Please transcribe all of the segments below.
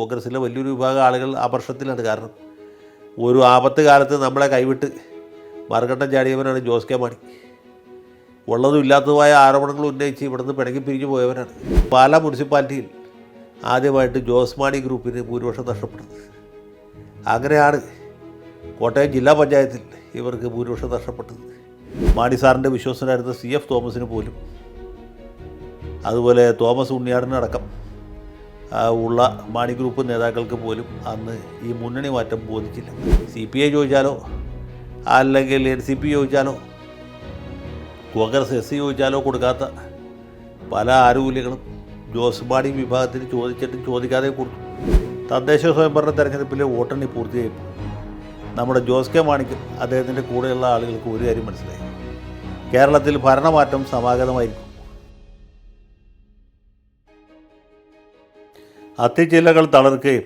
കോൺഗ്രസ്സിലെ വലിയൊരു വിഭാഗം ആളുകൾ അപർഷത്തിലാണ് കാരണം ഒരു ആപത്ത് കാലത്ത് നമ്മളെ കൈവിട്ട് മറുകണ്ടം ചാടിയവനാണ് ജോസ് കെ മാണി. ഉള്ളതും ഇല്ലാത്തതുമായ ആരോപണങ്ങൾ ഉന്നയിച്ച് ഇവിടുന്ന് പിണങ്ങി പിരിഞ്ഞു പോയവരാണ് പാലാ മുനിസിപ്പാലിറ്റിയിൽ ആദ്യമായിട്ട് ജോസ് മാണി ഗ്രൂപ്പിന് ഭൂരിപക്ഷം നഷ്ടപ്പെടുന്നത് അങ്ങനെയാണ് കോട്ടയം ജില്ലാ പഞ്ചായത്തിൽ ഇവർക്ക് ഭൂരിപക്ഷം നഷ്ടപ്പെട്ടത്. മാണി സാറിന്റെ വിശ്വസനായിരുന്ന സി എഫ് തോമസിന് പോലും. അതുപോലെ തോമസ് ഉണ്ണിയാടിനടക്കം. ഉള്ള മാണി ഗ്രൂപ്പ് നേതാക്കൾക്ക് പോലും അന്ന് ഈ മുന്നണി മാറ്റം ബോധിച്ചില്ല. സി പി ഐ ചോദിച്ചാലോ? അല്ലെങ്കിൽ എൻ സി പി ചോദിച്ചാലോ? കോൺഗ്രസ് എസ് സി ചോദിച്ചാലോ കൊടുക്കാത്ത പല ആനുകൂല്യങ്ങളും ജോസ് മാണി വിഭാഗത്തിന് ചോദിച്ചിട്ടും ചോദിക്കാതെ കൊടുത്തു. തദ്ദേശ സ്വയംഭരണ തെരഞ്ഞെടുപ്പിലെ വോട്ടെണ്ണി പൂർത്തിയായപ്പോൾ നമ്മുടെ ജോസ് കെ മാണിക്കും അദ്ദേഹത്തിന്റെ കൂടെയുള്ള ആളുകൾക്ക് ഒരു കാര്യം മനസ്സിലായി. കേരളത്തിൽ ഭരണമാറ്റം സമാഗതമായിരിക്കും. അത്തിച്ചില്ലകൾ തളർക്കുകയും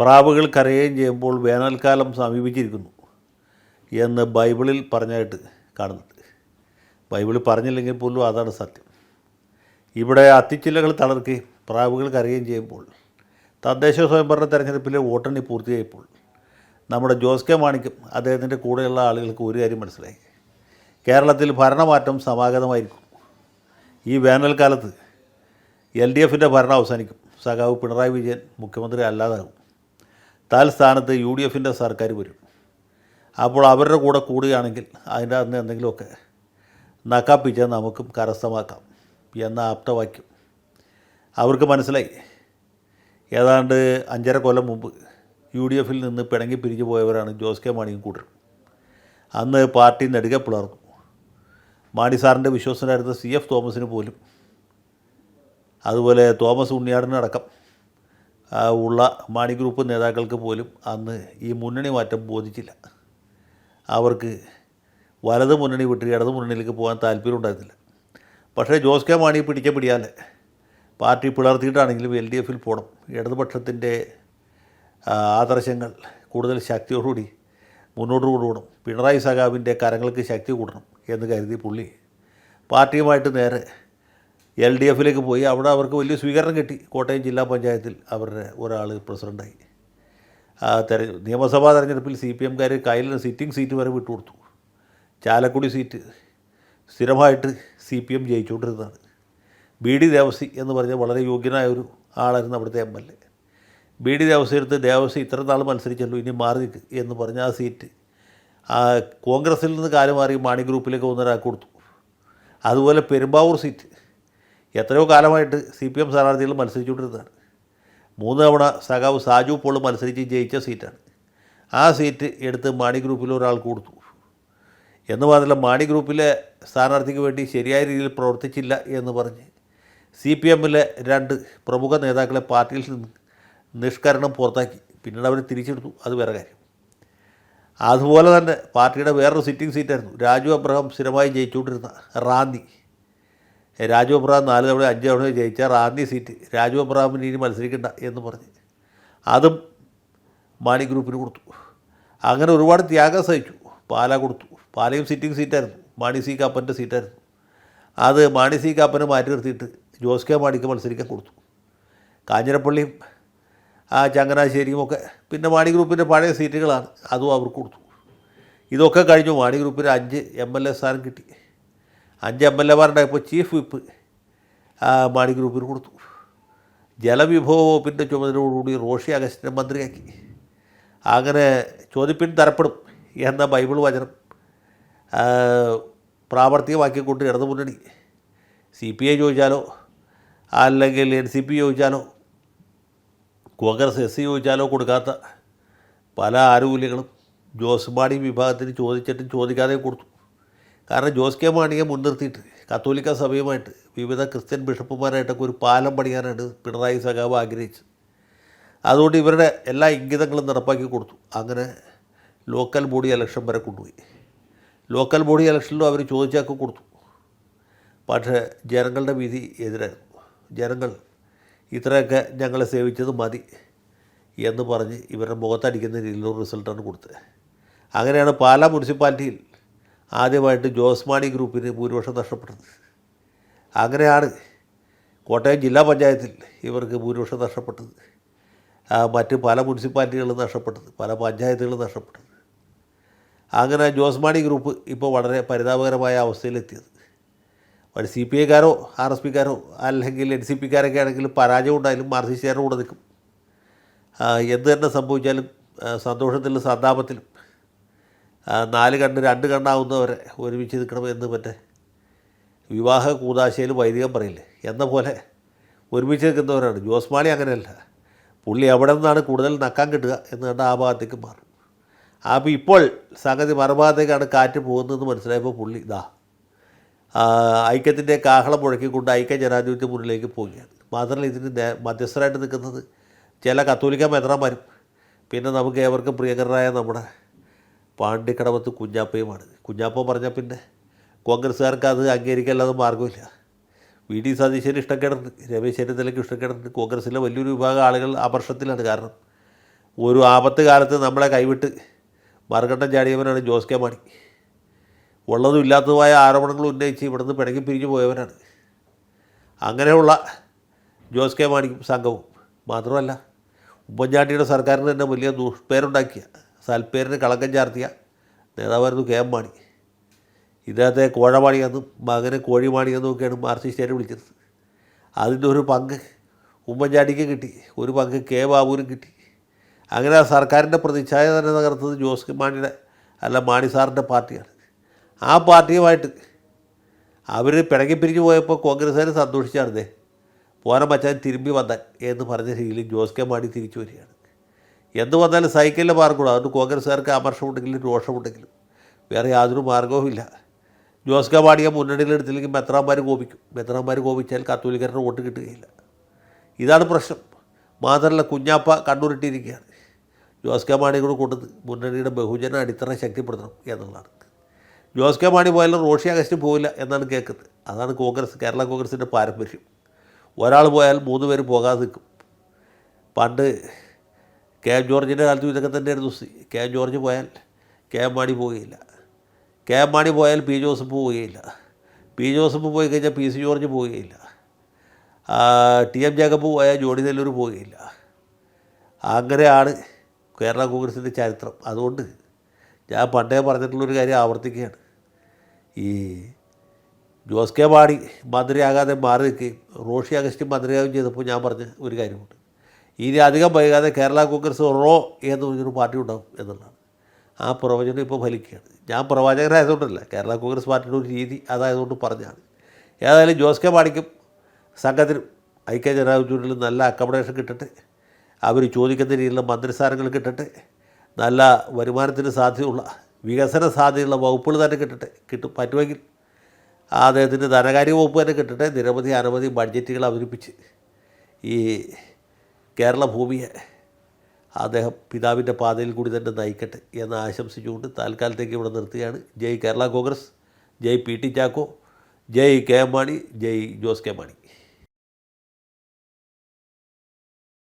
പ്രാവുകൾ കരയുകയും ചെയ്യുമ്പോൾ വേനൽക്കാലം സമീപിച്ചിരിക്കുന്നു എന്ന് ബൈബിളിൽ പറഞ്ഞായിട്ട് കാണുന്നുണ്ട്. ബൈബിളിൽ പറഞ്ഞില്ലെങ്കിൽ പോലും അതാണ് സത്യം. ഇവിടെ അത്തിച്ചില്ലകൾ തളർക്കുകയും പ്രാവുകൾ കരയുകയും ചെയ്യുമ്പോൾ തദ്ദേശ സ്വയംഭരണ തെരഞ്ഞെടുപ്പിലെ വോട്ടെണ്ണി പൂർത്തിയായപ്പോൾ നമ്മുടെ ജോസ് കെ മാണിക്കും അദ്ദേഹത്തിന്റെ കൂടെയുള്ള ആളുകൾക്ക് ഒരു കാര്യം മനസ്സിലായി. കേരളത്തിൽ ഭരണമാറ്റം സമാഗതമായിരിക്കും. ഈ വേനൽക്കാലത്ത് എൽ ഡി എഫിന്റെ ഭരണം അവസാനിക്കും. സഖാവ് പിണറായി വിജയൻ മുഖ്യമന്ത്രി അല്ലാതാകും. തൽസ്ഥാനത്ത് യു ഡി എഫിന്റെ സർക്കാർ വരും. അപ്പോൾ അവരുടെ കൂടെ കൂടുകയാണെങ്കിൽ അതിന്റെ അന്ന് എന്തെങ്കിലുമൊക്കെ നക്കാപ്പിച്ച നമുക്കും കരസ്ഥമാക്കാം എന്ന ആപ്തവാക്യം. അവർക്ക് മനസ്സിലായി. ഏതാണ്ട് അഞ്ചര കൊല്ലം മുമ്പ് യു ഡി എഫിൽ നിന്ന് പിണങ്ങി പിരിഞ്ഞു പോയവരാണ് ജോസ് കെ മാണിയും കൂട്ടരും. അന്ന് പാർട്ടി നെടുകെ മാണി സാറിന്റെ വിശ്വസനായിരുന്ന സി എഫ് തോമസിന് പോലും അതുപോലെ തോമസ് ഉണ്ണിയാടിനടക്കം ഉള്ള മാണി ഗ്രൂപ്പ് നേതാക്കൾക്ക് പോലും അന്ന് ഈ മുന്നണി മാറ്റം ബോധിച്ചില്ല. അവർക്ക് വലത് മുന്നണി വിട്ട് ഇടത് മുന്നണിയിലേക്ക് പോകാൻ താല്പര്യം ഉണ്ടായിരുന്നില്ല പക്ഷേ ജോസ് കെ മാണി പിടിച്ച പിടിയാൽ പാർട്ടി പിളർത്തിയിട്ടാണെങ്കിലും എൽ ഡി എഫിൽ പോകണം ഇടതുപക്ഷത്തിന്റെ ആദർശങ്ങൾ കൂടുതൽ ശക്തിയോടുകൂടി മുന്നോട്ട് കൊണ്ടുപോകണം. പിണറായി സഖാവിന്റെ കരങ്ങൾക്ക് ശക്തി കൂടണം എന്ന് കരുതി പുള്ളി പാർട്ടിയുമായിട്ട് നേരെ എൽ ഡി എഫിലേക്ക് പോയി അവിടെ അവർക്ക് വലിയ സ്വീകരണം കിട്ടി. കോട്ടയം ജില്ലാ പഞ്ചായത്തിൽ അവരുടെ ഒരാൾ പ്രസിഡന്റായി തെര നിയമസഭാ തെരഞ്ഞെടുപ്പിൽ സി പി എംകാർ കയ്യിൽ സിറ്റിംഗ് സീറ്റ് വരെ വിട്ടുകൊടുത്തു. ചാലക്കുടി സീറ്റ് സ്ഥിരമായിട്ട് സി പി എം ജയിച്ചുകൊണ്ടിരുന്നതാണ്. ബി ഡി ദേവസി എന്ന് പറഞ്ഞ വളരെ യോഗ്യനായ ഒരു ആളായിരുന്നു അവിടുത്തെ M L A. B D Devassy എടുത്ത് ദേവസി ഇത്ര നാൾ മത്സരിച്ചല്ലോ ഇനി മാറി നിൽക്ക് എന്ന് പറഞ്ഞ ആ സീറ്റ് കോൺഗ്രസിൽ നിന്ന് കാലം മാറി മാണി ഗ്രൂപ്പിലേക്ക് ഒന്നൊരാൾക്ക് കൊടുത്തു. അതുപോലെ പെരുമ്പാവൂർ സീറ്റ് എത്രയോ കാലമായിട്ട് സി പി എം സ്ഥാനാർത്ഥികൾ മത്സരിച്ചുകൊണ്ടിരുന്നതാണ്. മൂന്ന് തവണ സഖാവ് സാജു പോൾ മത്സരിച്ച് ജയിച്ച സീറ്റാണ്. ആ സീറ്റ് എടുത്ത് മാണി ഗ്രൂപ്പിൽ ഒരാൾ കൊടുത്തു. എന്ന് മാത്രമല്ല മാണി ഗ്രൂപ്പിലെ സ്ഥാനാർത്ഥിക്ക് വേണ്ടി ശരിയായ രീതിയിൽ പ്രവർത്തിച്ചില്ല എന്ന് പറഞ്ഞ് സി പി എമ്മിലെ രണ്ട് പ്രമുഖ നേതാക്കളെ പാർട്ടിയിൽ നിന്ന് നിഷ്കരണം പുറത്താക്കി. പിന്നീട് അവർ തിരിച്ചെടുത്തു. അത് വേറെ കാര്യം. അതുപോലെ തന്നെ പാർട്ടിയുടെ വേറൊരു സിറ്റിംഗ് സീറ്റായിരുന്നു രാജു അബ്രഹാം സ്ഥിരമായി ജയിച്ചുകൊണ്ടിരുന്ന റാന്നി. രാജു അബ്രഹാം നാല് തവണ അഞ്ച് തവണ ജയിച്ച റാന്നി സീറ്റ്. രാജു അബ്രഹാമിന് ഇനി മത്സരിക്കണ്ട എന്ന് പറഞ്ഞ്. അതും മാണി ഗ്രൂപ്പിന് കൊടുത്തു. അങ്ങനെ ഒരുപാട് ത്യാഗം സഹിച്ചു. പാല കൊടുത്തു. പാലയും സിറ്റിംഗ് സീറ്റായിരുന്നു. മാണി സി കാപ്പന്റെ സീറ്റായിരുന്നു. അത് മാണി സി കാപ്പനെ മാറ്റി നിർത്തിയിട്ട് ജോസ് കെ മാണിക്ക് മത്സരിക്കാൻ കൊടുത്തു. കാഞ്ഞിരപ്പള്ളിയും ആ ചങ്ങനാശ്ശേരിയും ഒക്കെ പിന്നെ മാണി ഗ്രൂപ്പിന്റെ പഴയ സീറ്റുകളാണ്. അതും അവർക്ക് കൊടുത്തു. ഇതൊക്കെ കഴിഞ്ഞു. മാണി ഗ്രൂപ്പിന് അഞ്ച് എം എൽ എ സ്ഥാനം കിട്ടി. അഞ്ച് എം എൽ എമാരുണ്ടായപ്പോൾ ചീഫ് വിപ്പ് മാണി ഗ്രൂപ്പിന് കൊടുത്തു. ജലവിഭവ വകുപ്പിന്റെ ചുമതലയോടുകൂടി റോഷി അഗസ്റ്റിനെ മന്ത്രിയാക്കി. അങ്ങനെ ചോദ്യപ്പിൻ തരപ്പെടും എന്ന ബൈബിൾ വചനം പ്രാവർത്തികമാക്കിക്കൊണ്ട് ഇടതു മുന്നണി. സി പി ഐ ചോദിച്ചാലോ അല്ലെങ്കിൽ എൻ സി പി ചോദിച്ചാലോ കോൺഗ്രസ് എസ് സി ചോദിച്ചാലോ കൊടുക്കാത്ത പല ആനുകൂല്യങ്ങളും ജോസ് മാണി വിഭാഗത്തിന് ചോദിച്ചിട്ടും ചോദിക്കാതെ കൊടുത്തു. കാരണം ജോസ് കെ മാണിയെ മുൻനിർത്തിയിട്ട് കത്തോലിക്ക സഭയുമായിട്ട് വിവിധ ക്രിസ്ത്യൻ ബിഷപ്പുമാരായിട്ടൊക്കെ ഒരു പാലം പണിയാനാണ് പിണറായി സഖാവ് ആഗ്രഹിച്ചത് അതുകൊണ്ട് ഇവരുടെ എല്ലാ ഇംഗിതങ്ങളും നടപ്പാക്കി കൊടുത്തു. അങ്ങനെ ലോക്കൽ ബോഡി ഇലക്ഷൻ വരെ കൊണ്ടുപോയി. ലോക്കൽ ബോഡി ഇലക്ഷനിലും അവർ ചോദിച്ചൊക്കെ കൊടുത്തു. പക്ഷേ ജനങ്ങളുടെ വിധി എതിരായിരുന്നു. ജനങ്ങൾ ഇത്രയൊക്കെ ഞങ്ങളെ സേവിച്ചത് മതി എന്ന് പറഞ്ഞ് ഇവരുടെ മുഖത്തടിക്കുന്ന രീതിയിലുള്ള റിസൾട്ടാണ് കൊടുത്തത്. അങ്ങനെയാണ് പാലാ മുനിസിപ്പാലിറ്റിയിൽ ആദ്യമായിട്ട് ജോസ് മാണി ഗ്രൂപ്പിന് ഭൂരിപക്ഷം നഷ്ടപ്പെട്ടത്. അങ്ങനെയാണ് കോട്ടയം ജില്ലാ പഞ്ചായത്തിൽ ഇവർക്ക് ഭൂരിപക്ഷം നഷ്ടപ്പെട്ടത്. മറ്റ് പല മുനിസിപ്പാലിറ്റികളും നഷ്ടപ്പെട്ടത് പല പഞ്ചായത്തുകളും നഷ്ടപ്പെട്ടത്. അങ്ങനെ ജോസ് മാണി ഗ്രൂപ്പ് ഇപ്പോൾ വളരെ പരിതാപകരമായ അവസ്ഥയിലെത്തിയത്. ഒരു സി പി ഐക്കാരോ ആർ എസ് പിക്കാരോ അല്ലെങ്കിൽ എൻ സി പിക്കാരൊക്കെ ആണെങ്കിലും പരാജയം ഉണ്ടായാലും മാർസിസ്റ്റുകാരുടെ കൂടെ നിൽക്കും. എന്ത് തന്നെ സംഭവിച്ചാലും സന്തോഷത്തിലും സന്താപത്തിലും നാല് കണ്ണ് രണ്ട് കണ്ണാവുന്നവരെ ഒരുമിച്ച് നിൽക്കണം എന്ന് മറ്റേ വിവാഹ കൂതാശയിൽ വൈദികം പറയില്ലേ? എന്ന പോലെ ഒരുമിച്ച് നിൽക്കുന്നവരാണ്. ജോസ് മാണി അങ്ങനെയല്ല. പുള്ളി എവിടെ നിന്നാണ് കൂടുതൽ നക്കാൻ കിട്ടുക എന്ന് കണ്ട ആ ഭാഗത്തേക്ക് മാറും. അപ്പോൾ ഇപ്പോൾ സംഗതി മറുഭാഗത്തേക്കാണ് കാറ്റ് പോകുന്നതെന്ന് മനസ്സിലായപ്പോൾ പുള്ളി ഇതാ ഐക്യത്തിന്റെ കാഹളം മുഴക്കിക്കൊണ്ട് ഐക്യ ജനാധിപത്യ മുന്നിലേക്ക് പോവുകയാണ്. മാത്രമല്ല ഇതിന് മധ്യസ്ഥരായിട്ട് നിൽക്കുന്നത് ചില കത്തോലിക്ക മെത്രാന്മാരും. പിന്നെ നമുക്ക് ഏവർക്കും പ്രിയങ്കരനായ നമ്മുടെ പാണ്ഡിക്കടവത്ത് കുഞ്ഞാപ്പയുമാണ് കുഞ്ഞാപ്പ പറഞ്ഞാൽ പിന്നെ കോൺഗ്രസ്സുകാർക്ക് അത് അംഗീകരിക്കാനുള്ളത് മാർഗമില്ല വി. ഡി. സതീശന് ഇഷ്ടക്കേടുണ്ട്. രമേശ് ചെന്നിത്തലയ്ക്ക് ഇഷ്ടക്കേടുണ്ട്. കോൺഗ്രസ്സിലെ വലിയൊരു വിഭാഗം ആളുകൾ അപർഷത്തിലാണ്. കാരണം ഒരു ആപത്ത് കാലത്ത് നമ്മളെ കൈവിട്ട് മറുകണ്ടം ചാടിയവനാണ് ജോസ് കെ മാണി. ഉള്ളതും ഇല്ലാത്തതുമായ ആരോപണങ്ങൾ ഉന്നയിച്ച് ഇവിടുന്ന് പിണങ്ങി പിരിഞ്ഞു പോയവനാണ്. അങ്ങനെയുള്ള ജോസ് കെ മാണിക്കും സംഘവും. മാത്രമല്ല ഉമ്മൻചാണ്ടിയുടെ സർക്കാരിന് തന്നെ വലിയ ദുഷ്പേരുണ്ടാക്കിയ സൽപ്പേരിന് കളങ്കം ചാർത്തിയ നേതാവായിരുന്നു കെ എം മാണി. ഇദ്ദേഹത്തെ കോഴമാണിയെന്നും മകനെ കോഴിമാണിയെന്നൊക്കെയാണ് ഒക്കെയാണ് മാർക്സിസ്റ്റുകാർ വിളിച്ചത്. അതിന്റെ ഒരു പങ്ക് ഉമ്മൻചാണ്ടിക്ക് കിട്ടി ഒരു പങ്ക് കെ ബാബുവിനും കിട്ടി. അങ്ങനെ ആ സർക്കാരിന്റെ പ്രതിച്ഛായ തന്നെ തകർത്തത് ജോസ് മാണിയുടെ അല്ല മാണി സാറിന്റെ പാർട്ടിയാണ്. ആ പാർട്ടിയുമായിട്ട് അവർ പിണങ്ങി പിരിഞ്ഞു പോയപ്പോൾ കോൺഗ്രസ്സുകാർ സന്തോഷിച്ചായിരുന്നേ പോരാൻ പറ്റാൻ തിരുമ്പി വന്നാൽ എന്ന് പറഞ്ഞ രീതിയിൽ ജോസ് കെ മാണി തിരിച്ചു വരികയാണ്. എന്ത് വന്നാലും സൈക്കിളിൽ മാർഗമുള്ളൂ അതുകൊണ്ട് കോൺഗ്രസ്സുകാർക്ക് അമർഷമുണ്ടെങ്കിലും രോഷമുണ്ടെങ്കിലും വേറെ യാതൊരു മാർഗവുമില്ല ജോസ് കെ മാണിയെ മുന്നണിയിലെടുത്തില്ലെങ്കിൽ മെത്രാന്മാർ കോപിക്കും. മെത്രാന്മാർ കോപിച്ചാൽ കത്തോലിക്കരുടെ വോട്ട് കിട്ടുകയില്ല. ഇതാണ് പ്രശ്നം. മാത്രമല്ല കുഞ്ഞാപ്പ കണ്ണൂരിട്ടിരിക്കുകയാണ്. ജോസ് കെ മാണി കൂടെ കൊണ്ടത് മുന്നണിയുടെ ബഹുജന അടിത്തറ ശക്തിപ്പെടുത്തണം എന്നുള്ളതാണ്. ജോസ് കെ മാണി പോയാലും റോഷി അഗസ്റ്റിൻ പോകില്ല എന്നാണ് കേൾക്കുന്നത്. അതാണ് കോൺഗ്രസ് കേരള കോൺഗ്രസിന്റെ പാരമ്പര്യം. ഒരാൾ പോയാൽ മൂന്ന് പേര് പോകാതെ നിൽക്കും. പണ്ട് കെ എം ജോർജിന്റെ കാലത്തും ഇതൊക്കെ തന്നെയായിരുന്നു കെ എം ജോർജ് പോയാൽ കെ എം മാണി പോവുകയില്ല. കെ എം മാണി പോയാൽ പി ജോസഫ് പോവുകയില്ല. പി ജോസഫ് പോയി കഴിഞ്ഞാൽ പി സി ജോർജ് പോവുകയില്ല. ടി എം ജേക്കബ് പോയാൽ ജോണി നെല്ലൂർ പോവുകയില്ല. അങ്ങനെയാണ് കേരള കോൺഗ്രസിന്റെ ചരിത്രം. അതുകൊണ്ട് ഞാൻ പണ്ടേ പറഞ്ഞിട്ടുള്ളൊരു കാര്യം ആവർത്തിക്കുകയാണ്. ഈ ജോസ് കെ മാണി മന്ത്രിയാകാതെ മാറി നിൽക്കുകയും റോഷി അഗസ്റ്റിൻ മന്ത്രിയാവുകയും ചെയ്തപ്പോൾ ഞാൻ പറഞ്ഞ ഒരു കാര്യമുണ്ട്. ഇനി അധികം വൈകാതെ കേരള കോൺഗ്രസ് റോ എന്ന് പറഞ്ഞൊരു പാർട്ടി ഉണ്ടാവും എന്നുള്ളതാണ്. ആ പ്രവചനം ഇപ്പോൾ ഫലിക്കുകയാണ്. ഞാൻ പ്രവാചകനായതുകൊണ്ടല്ല. കേരള കോൺഗ്രസ് പാർട്ടിയുടെ ഒരു രീതി അതായതുകൊണ്ട് പറഞ്ഞാണ്. ഏതായാലും ജോസ് കെ മാണിക്കും സംഘത്തിനും ഐക്യ ജനാധിപത്യത്തിലും നല്ല അക്കോമഡേഷൻ കിട്ടട്ടെ. അവർ ചോദിക്കുന്ന രീതിയിലുള്ള മന്ത്രിസ്ഥാനങ്ങൾ കിട്ടട്ടെ. നല്ല വരുമാനത്തിന് സാധ്യതയുള്ള വികസന സാധ്യതയുള്ള വകുപ്പുകൾ തന്നെ കിട്ടട്ടെ. കിട്ടും. പറ്റുമെങ്കിൽ അദ്ദേഹത്തിന്റെ ധനകാര്യ വകുപ്പ് തന്നെ കിട്ടട്ടെ. നിരവധി അനവധി ബഡ്ജറ്റുകൾ അവതരിപ്പിച്ച് ഈ കേരള ഭൂമിയെ അദ്ദേഹം പിതാവിന്റെ പാതയിൽ കൂടി തന്നെ നയിക്കട്ടെ എന്ന് ആശംസിച്ചുകൊണ്ട് താൽക്കാലത്തേക്ക് ഇവിടെ നിർത്തുകയാണ്. ജയ് കേരള കോൺഗ്രസ് ജയ് പി ടി ചാക്കോ ജയ് കെ എം മാണി ജയ് ജോസ് കെ മാണി.